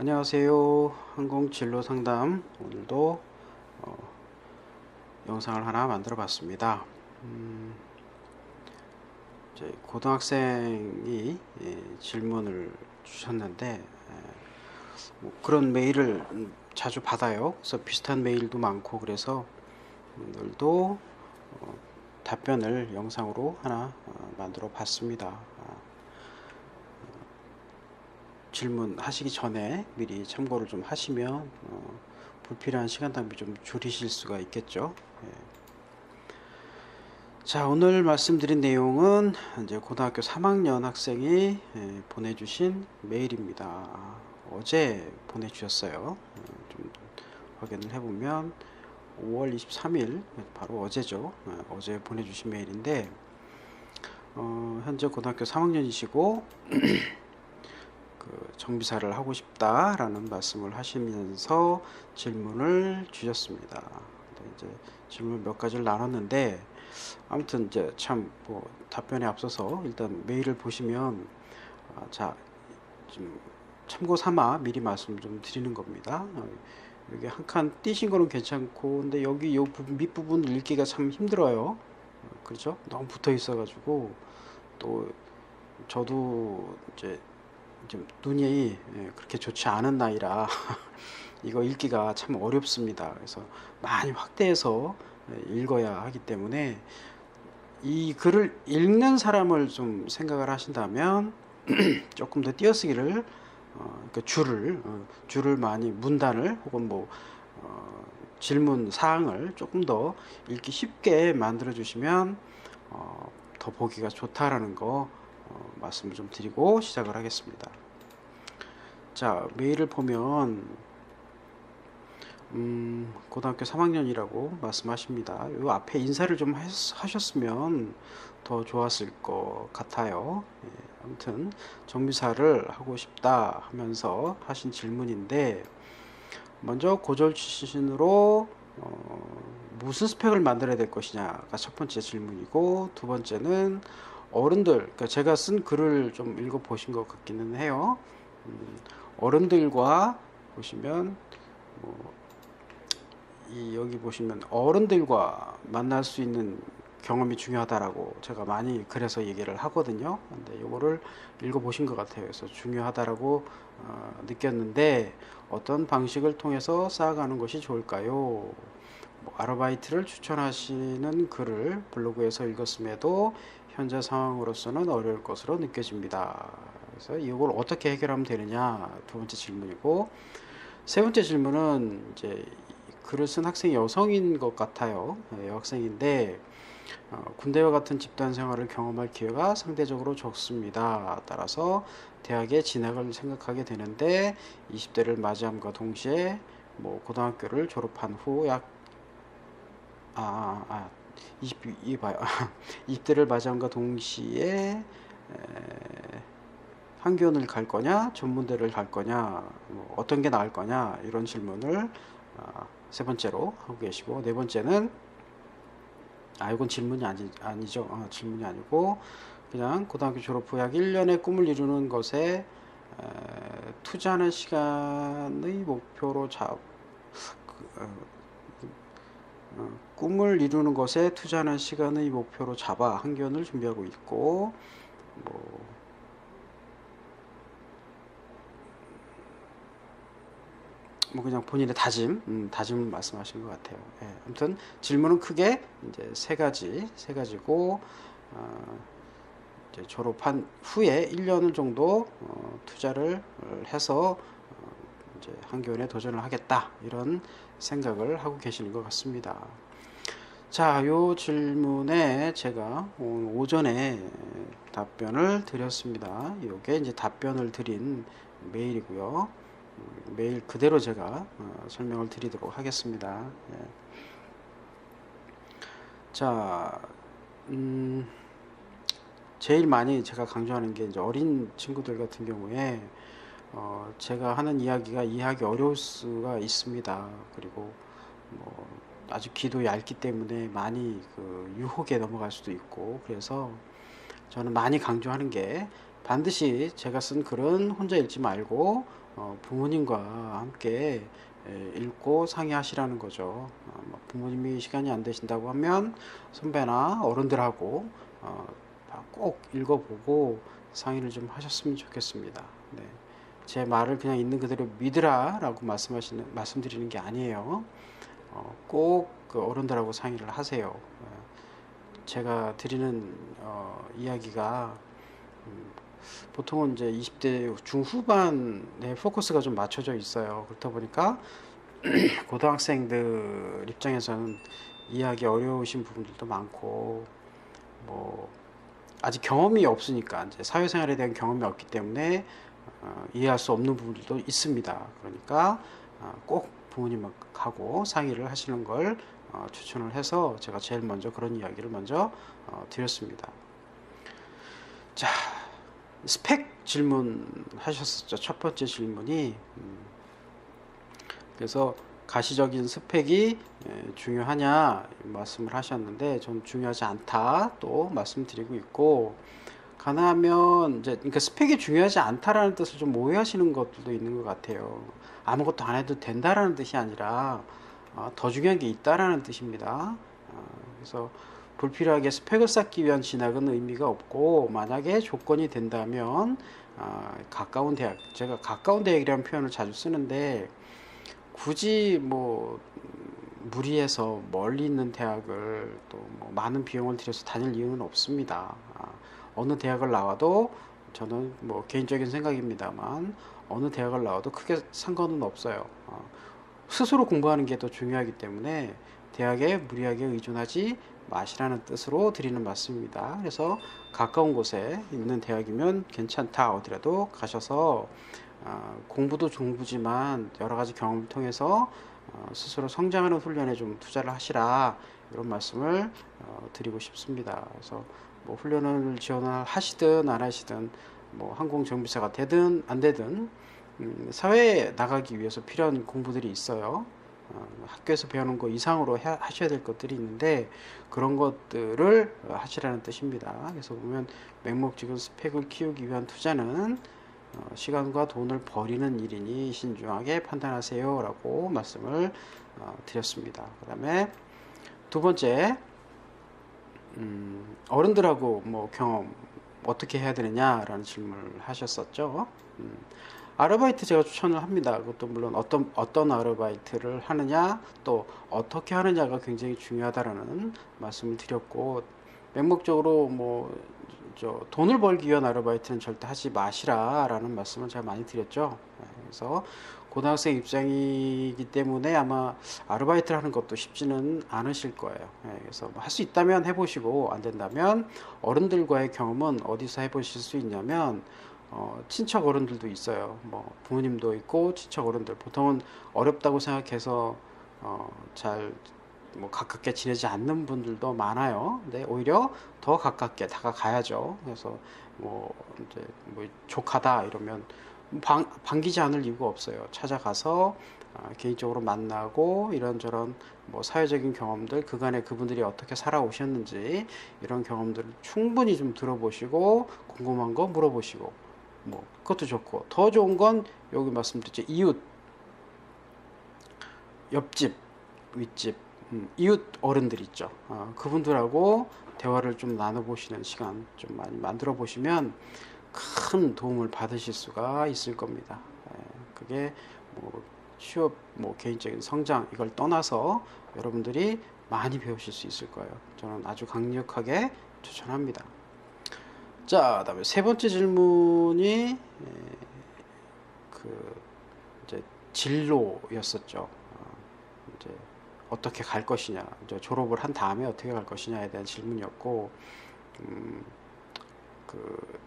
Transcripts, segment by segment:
안녕하세요. 항공 진로 상담 오늘도 어, 영상을 하나 만들어 봤습니다. 음, 고등학생이 예, 질문을 주셨는데 예, 뭐 그런 메일을 음, 자주 받아요. 그래서 비슷한 메일도 많고 그래서 오늘도 어, 답변을 영상으로 하나 어, 만들어 봤습니다. 아, 질문하시기 전에 미리 참고를 좀 하시면 어, 불필요한 시간 낭비 좀 줄이실 수가 있겠죠. 예. 자 오늘 말씀드린 내용은 이제 고등학교 3학년 학생이 예, 보내주신 메일입니다. 어제 보내주셨어요. 어, 좀 확인을 해보면 5월 23일 바로 어제죠. 어, 어제 보내주신 메일인데 어, 현재 고등학교 3학년이시고 그 정비사를 하고 싶다라는 말씀을 하시면서 질문을 주셨습니다. 이제 질문 몇 가지를 나눴는데 아무튼 이제 참 뭐 답변에 앞서서 일단 메일을 보시면 아, 자좀 참고 삼아 미리 말씀 좀 드리는 겁니다. 어, 여기 한 칸 띄신 거는 괜찮고 근데 여기 요 밑부분 읽기가 참 힘들어요. 어, 그렇죠? 너무 붙어 있어 가지고 또 저도 이제 좀 눈이 예, 그렇게 좋지 않은 나이라 이거 읽기가 참 어렵습니다. 그래서 많이 확대해서 예, 읽어야 하기 때문에 이 글을 읽는 사람을 좀 생각을 하신다면 조금 더 띄어쓰기를 어, 그 줄을 어, 줄을 많이 문단을 혹은 뭐 어, 질문 사항을 조금 더 읽기 쉽게 만들어 주시면 어, 더 보기가 좋다라는 거 어, 말씀을 좀 드리고 시작을 하겠습니다. 자, 메일을 보면 음, 고등학교 3학년이라고 말씀하십니다. 요 앞에 인사를 좀 하셨으면 더 좋았을 것 같아요. 예, 아무튼 정비사를 하고 싶다 하면서 하신 질문인데 먼저 고졸 출신으로 어, 무슨 스펙을 만들어야 될 것이냐가 첫 번째 질문이고 두 번째는 어른들, 그러니까 제가 쓴 글을 좀 읽어 보신 것 같기는 해요. 음, 어른들과 보시면 뭐, 이 여기 보시면 어른들과 만날 수 있는 경험이 중요하다라고 제가 많이 그래서 얘기를 하거든요. 근데 이거를 읽어 보신 것 같아요. 그래서 중요하다라고 어, 느꼈는데 어떤 방식을 통해서 쌓아가는 것이 좋을까요? 뭐 아르바이트를 추천하시는 글을 블로그에서 읽었음에도 현재 상황으로서는 어려울 것으로 느껴집니다. 그래서 이걸 어떻게 해결하면 되느냐 두 번째 질문이고 세 번째 질문은 이제 글을 쓴 학생이 여성인 것 같아요. 네, 여학생인데 어, 군대와 같은 집단 생활을 경험할 기회가 상대적으로 적습니다. 따라서 대학에 진학을 생각하게 되는데 20대를 맞이함과 동시에 뭐 고등학교를 졸업한 후 약 아, 아, 20, 이 봐요. 20대를 맞이함과 동시에 에, 학교를 갈 거냐, 전문대를 갈 거냐, 뭐 어떤 게 나을 거냐 이런 질문을 어, 세 번째로 하고 계시고 네 번째는 아 이건 질문이 아니, 아니죠. 어, 질문이 아니고 그냥 고등학교 졸업 후 약 1년의 꿈을 이루는 것에 에, 투자하는 시간의 목표로 잡 그, 어, 어, 꿈을 이루는 것에 투자하는 시간의 목표로 잡아 학견을 준비하고 있고 뭐 뭐 그냥 본인의 다짐, 음, 다짐을 말씀하신 것 같아요. 예, 아무튼 질문은 크게 이제 세 가지, 세 가지고 어, 이제 졸업한 후에 1년 정도 어, 투자를 해서 어, 이제 한교원에 도전을 하겠다 이런 생각을 하고 계시는 것 같습니다. 자, 요 질문에 제가 오전에 답변을 드렸습니다. 이게 이제 답변을 드린 메일이고요. 메일 그대로 제가 어, 설명을 드리도록 하겠습니다. 예. 자, 음, 제일 많이 제가 강조하는 게 이제 어린 친구들 같은 경우에 어, 제가 하는 이야기가 이해하기 어려울 수가 있습니다. 그리고 뭐 아주 귀도 얇기 때문에 많이 그 유혹에 넘어갈 수도 있고 그래서 저는 많이 강조하는 게 반드시 제가 쓴 글은 혼자 읽지 말고 어, 부모님과 함께 에, 읽고 상의하시라는 거죠. 어, 뭐 부모님이 시간이 안 되신다고 하면 선배나 어른들하고 어, 꼭 읽어보고 상의를 좀 하셨으면 좋겠습니다. 네. 제 말을 그냥 있는 그대로 믿으라라고 말씀하시는 말씀드리는 게 아니에요. 어, 꼭그 어른들하고 상의를 하세요. 어, 제가 드리는 어, 이야기가 음, 보통은 이제 20대 중후반에 포커스가 좀 맞춰져 있어요. 그렇다 보니까 고등학생들 입장에서는 이해하기 어려우신 부분들도 많고 뭐 아직 경험이 없으니까 이제 사회생활에 대한 경험이 없기 때문에 어, 이해할 수 없는 부분들도 있습니다. 그러니까 어, 꼭 부모님하고 상의를 하시는 걸 어, 추천을 해서 제가 제일 먼저 그런 이야기를 먼저 어, 드렸습니다. 자, 스펙 질문 하셨었죠. 첫 번째 질문이 음, 그래서 가시적인 스펙이 예, 중요하냐 말씀을 하셨는데 전 중요하지 않다 또 말씀드리고 있고 가능하면 이제 그러니까 스펙이 중요하지 않다라는 뜻을 좀 오해하시는 것들도 있는 것 같아요. 아무것도 안 해도 된다라는 뜻이 아니라 어, 더 중요한 게 있다라는 뜻입니다. 어, 그래서 불필요하게 스펙을 쌓기 위한 진학은 의미가 없고 만약에 조건이 된다면 어, 가까운 대학 제가 가까운 대학이라는 표현을 자주 쓰는데 굳이 뭐 무리해서 멀리 있는 대학을 또 뭐 많은 비용을 들여서 다닐 이유는 없습니다. 아, 어느 대학을 나와도 저는 뭐 개인적인 생각입니다만 어느 대학을 나와도 크게 상관은 없어요. 어, 스스로 공부하는 게 더 중요하기 때문에 대학에 무리하게 의존하지 마시라는 뜻으로 드리는 말씀입니다. 그래서 가까운 곳에 있는 대학이면 괜찮다 어디라도 가셔서 어, 공부도 공부지만 여러 가지 경험을 통해서 어, 스스로 성장하는 훈련에 좀 투자를 하시라 이런 말씀을 어, 드리고 싶습니다. 그래서 뭐 훈련을 지원을 하시든 안 하시든 뭐 항공 정비사가 되든 안 되든 음, 사회에 나가기 위해서 필요한 공부들이 있어요. 어, 학교에서 배우는 거 이상으로 해, 하셔야 될 것들이 있는데 그런 것들을 하시라는 뜻입니다. 그래서 보면 맹목적인 스펙을 키우기 위한 투자는 어, 시간과 돈을 버리는 일이니 신중하게 판단하세요. 라고 말씀을 어, 드렸습니다. 그 다음에 두 번째, 음, 어른들하고 뭐 경험 어떻게 해야 되느냐라는 질문을 하셨었죠. 음, 아르바이트 제가 추천을 합니다. 그것도 물론 어떤 어떤 아르바이트를 하느냐 또 어떻게 하느냐가 굉장히 중요하다라는 말씀을 드렸고 맹목적으로 뭐 저 돈을 벌기 위한 아르바이트는 절대 하지 마시라라는 말씀을 제가 많이 드렸죠. 네, 그래서 고등학생 입장이기 때문에 아마 아르바이트를 하는 것도 쉽지는 않으실 거예요. 네, 그래서 뭐 할수 있다면 해보시고 안 된다면 어른들과의 경험은 어디서 해보실 수 있냐면 어, 친척 어른들도 있어요. 뭐 부모님도 있고 친척 어른들 보통은 어렵다고 생각해서 어, 잘 뭐 가깝게 지내지 않는 분들도 많아요. 근데 오히려 더 가깝게 다가가야죠. 그래서 뭐 이제 뭐 족하다 이러면 방, 반기지 않을 이유가 없어요. 찾아가서 어, 개인적으로 만나고 이런저런 뭐 사회적인 경험들 그간에 그분들이 어떻게 살아오셨는지 이런 경험들을 충분히 좀 들어보시고 궁금한 거 물어보시고 뭐 그것도 좋고. 더 좋은 건 여기 말씀드렸죠. 이웃. 옆집 윗집 음, 이웃 어른들 있죠. 어, 그분들하고 대화를 좀 나눠보시는 시간 좀 많이 만들어 보시면 큰 도움을 받으실 수가 있을 겁니다. 예, 그게 뭐 취업 뭐 개인적인 성장 이걸 떠나서 여러분들이 많이 배우실 수 있을 거예요. 저는 아주 강력하게 추천합니다. 자, 그다음에 세 번째 질문이 예, 그 이제 진로였었죠. 어, 이제 어떻게 갈 것이냐, 이제 졸업을 한 다음에 어떻게 갈 것이냐에 대한 질문이었고, 음, 그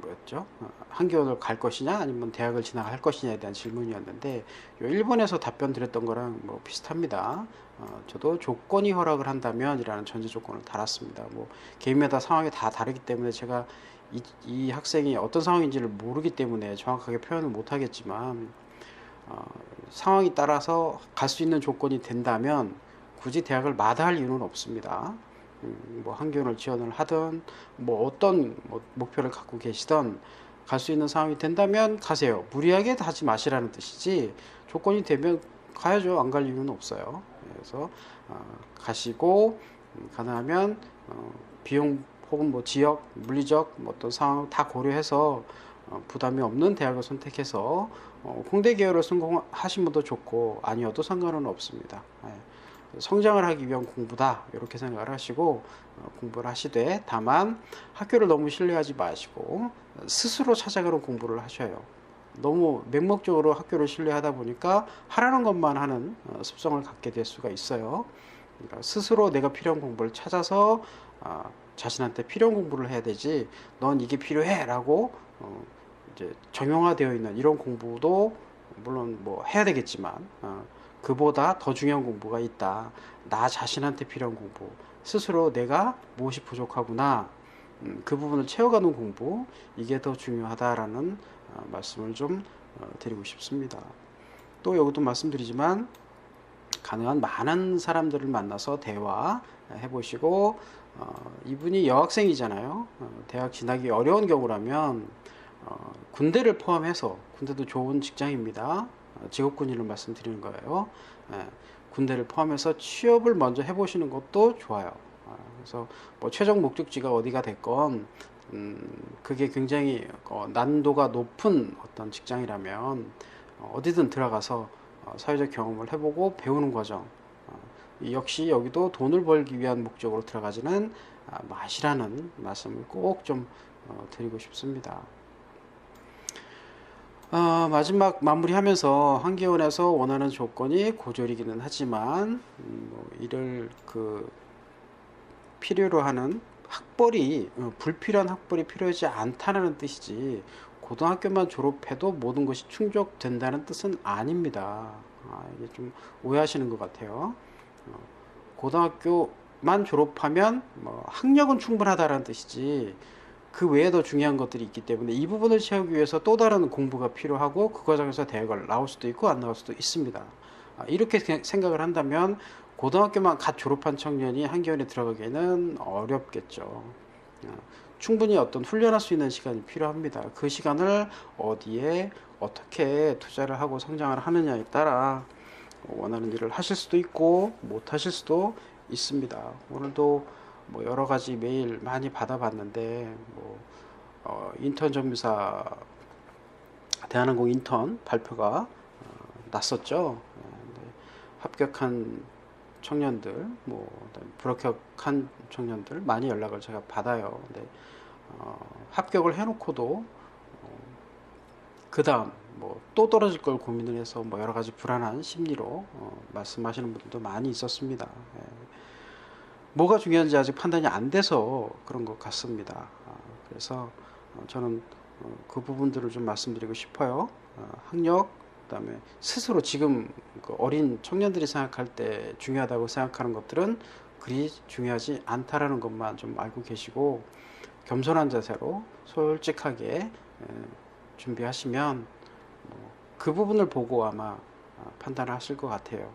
뭐였죠? 어, 한교원을 갈 것이냐 아니면 대학을 진학할 것이냐에 대한 질문이었는데 일본에서 답변 드렸던 거랑 뭐 비슷합니다. 어, 저도 조건이 허락을 한다면이라는 전제 조건을 달았습니다. 뭐 개인마다 상황이 다 다르기 때문에 제가 이, 이 학생이 어떤 상황인지를 모르기 때문에 정확하게 표현을 못 하겠지만 어, 상황이 따라서 갈 수 있는 조건이 된다면 굳이 대학을 마다할 이유는 없습니다. 음, 뭐 한교원을 지원을 하든 뭐 어떤 뭐 목표를 갖고 계시던 갈 수 있는 상황이 된다면 가세요. 무리하게 하지 마시라는 뜻이지 조건이 되면 가야죠. 안 갈 이유는 없어요. 그래서 어, 가시고 음, 가능하면 어, 비용 혹은 뭐 지역, 물리적 뭐 어떤 상황 다 고려해서 어, 부담이 없는 대학을 선택해서 어, 공대 계열을 성공하신 분도 좋고 아니어도 상관은 없습니다. 예. 성장을 하기 위한 공부다 이렇게 생각을 하시고 어, 공부를 하시되 다만 학교를 너무 신뢰하지 마시고 스스로 찾아가는 공부를 하셔요. 너무 맹목적으로 학교를 신뢰하다 보니까 하라는 것만 하는 어, 습성을 갖게 될 수가 있어요. 그러니까 스스로 내가 필요한 공부를 찾아서 어, 자신한테 필요한 공부를 해야 되지. 넌 이게 필요해라고 어, 이제 정형화되어 있는 이런 공부도 물론 뭐 해야 되겠지만 어, 그보다 더 중요한 공부가 있다. 나 자신한테 필요한 공부. 스스로 내가 무엇이 부족하구나. 음, 그 부분을 채워가는 공부. 이게 더 중요하다라는 어, 말씀을 좀 어, 드리고 싶습니다. 또 여기도 말씀드리지만 가능한 많은 사람들을 만나서 대화 해 보시고 어, 이분이 여학생이잖아요. 어, 대학 진학이 어려운 경우라면 어, 군대를 포함해서 군대도 좋은 직장입니다. 어, 직업군인을 말씀드리는 거예요. 예, 군대를 포함해서 취업을 먼저 해보시는 것도 좋아요. 어, 그래서 뭐 최종 목적지가 어디가 됐건 음, 그게 굉장히 어, 난도가 높은 어떤 직장이라면 어, 어디든 들어가서 어, 사회적 경험을 해보고 배우는 과정. 어, 역시 여기도 돈을 벌기 위한 목적으로 들어가지는 아, 마시라는 말씀을 꼭좀 어, 드리고 싶습니다. 어, 마지막 마무리하면서 한기원에서 원하는 조건이 고졸이기는 하지만 음, 뭐 이를 그 필요로 하는 학벌이 어, 불필요한 학벌이 필요하지 않다는 뜻이지 고등학교만 졸업해도 모든 것이 충족된다는 뜻은 아닙니다. 아, 이게 좀 오해하시는 것 같아요. 어, 고등학교만 졸업하면 뭐 학력은 충분하다는 뜻이지 그 외에 더 중요한 것들이 있기 때문에 이 부분을 채우기 위해서 또 다른 공부가 필요하고 그 과정에서 대학을 나올 수도 있고 안 나올 수도 있습니다. 아, 이렇게 생각을 한다면 고등학교만 갓 졸업한 청년이 한기원에 들어가기에는 어렵겠죠. 아, 충분히 어떤 훈련할 수 있는 시간이 필요합니다. 그 시간을 어디에 어떻게 투자를 하고 성장을 하느냐에 따라 원하는 일을 하실 수도 있고 못 하실 수도 있습니다. 오늘도 뭐 여러 가지 메일 많이 받아봤는데 뭐 어, 인턴 정비사 대한항공 인턴 발표가 어, 났었죠. 네, 합격한 청년들, 뭐 불합격한 청년들 많이 연락을 제가 받아요. 근데 어, 합격을 해놓고도 어, 그 다음 뭐 또 떨어질 걸 고민을 해서 뭐 여러 가지 불안한 심리로 어, 말씀하시는 분들도 많이 있었습니다. 예. 뭐가 중요한지 아직 판단이 안 돼서 그런 것 같습니다. 아, 그래서 어, 저는 어, 그 부분들을 좀 말씀드리고 싶어요. 어, 학력, 그다음에 스스로 지금 그 어린 청년들이 생각할 때 중요하다고 생각하는 것들은 그리 중요하지 않다라는 것만 좀 알고 계시고 겸손한 자세로 솔직하게 준비하시면 뭐그 부분을 보고 아마 판단을 하실 것 같아요.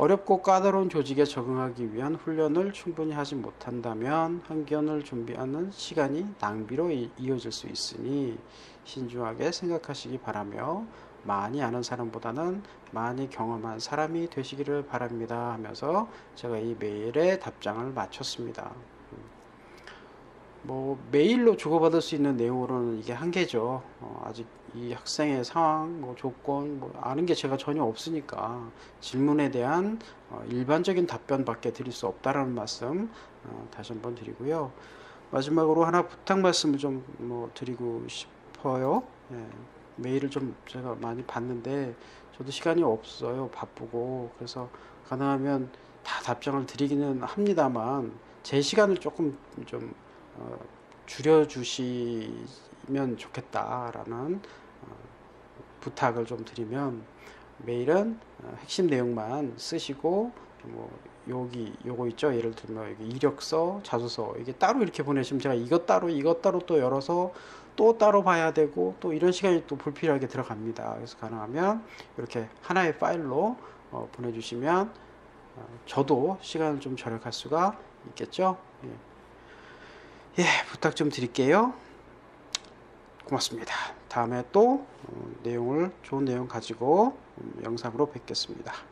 어렵고 까다로운 조직에 적응하기 위한 훈련을 충분히 하지 못한다면 한견을 준비하는 시간이 낭비로 이어질 수 있으니 신중하게 생각하시기 바라며 많이 아는 사람보다는 많이 경험한 사람이 되시기를 바랍니다 하면서 제가 이 메일에 답장을 마쳤습니다. 뭐 메일로 주고받을 수 있는 내용으로는 이게 한계죠. 어, 아직 이 학생의 상황, 뭐 조건, 뭐 아는 게 제가 전혀 없으니까 질문에 대한 어, 일반적인 답변밖에 드릴 수 없다라는 말씀 어, 다시 한번 드리고요. 마지막으로 하나 부탁 말씀을 좀 뭐 드리고 싶어요. 예, 메일을 좀 제가 많이 봤는데 저도 시간이 없어요. 바쁘고 그래서 가능하면 다 답장을 드리기는 합니다만 제 시간을 조금 좀 어, 줄여주시 면 좋겠다라는 어, 부탁을 좀 드리면 메일은 어, 핵심 내용만 쓰시고 뭐 여기 요거 있죠 예를 들면 여기 이력서 자소서 이게 따로 이렇게 보내시면 제가 이것 따로 이것 따로 또 열어서 또 따로 봐야 되고 또 이런 시간이 또 불필요하게 들어갑니다 그래서 가능하면 이렇게 하나의 파일로 어, 보내주시면 어, 저도 시간을 좀 절약할 수가 있겠죠 예. 예, 부탁 좀 드릴게요. 고맙습니다. 다음에 또 어, 내용을 좋은 내용 가지고 음, 영상으로 뵙겠습니다.